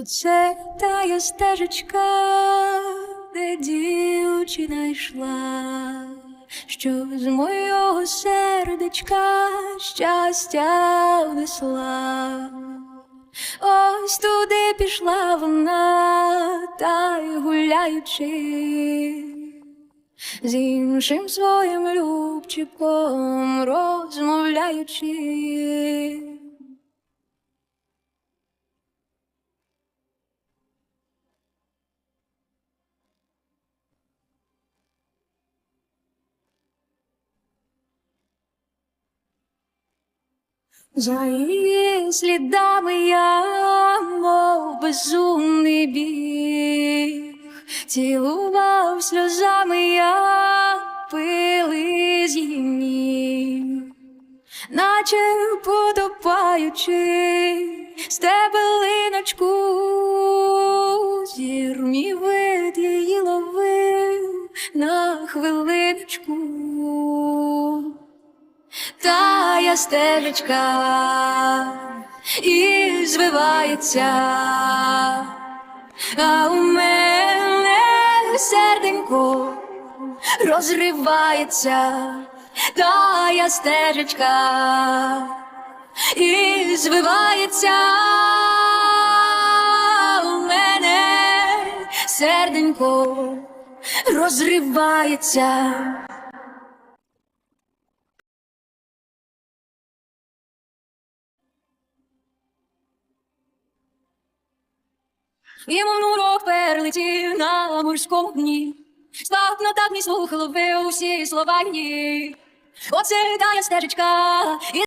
Оце тая стежечка, де дівчина йшла, що з мого сердечка щастя внесла. Ось туди пішла вона, та й гуляючи, з іншим своїм любчиком розмовляючи. За її слідами я, мов безумний біг, цілував сльозами я пили з її наче потопаючи стебелиночку, зір мій вид її ловив на хвилиночку. Стежечка і звивається, а у мене серденько розривається, тая стежечка і звивається, серденько розривається. І мов урок перелетів на морському дні. Спав на так не слухало ловив усі слова ні. Оце тая стежечка,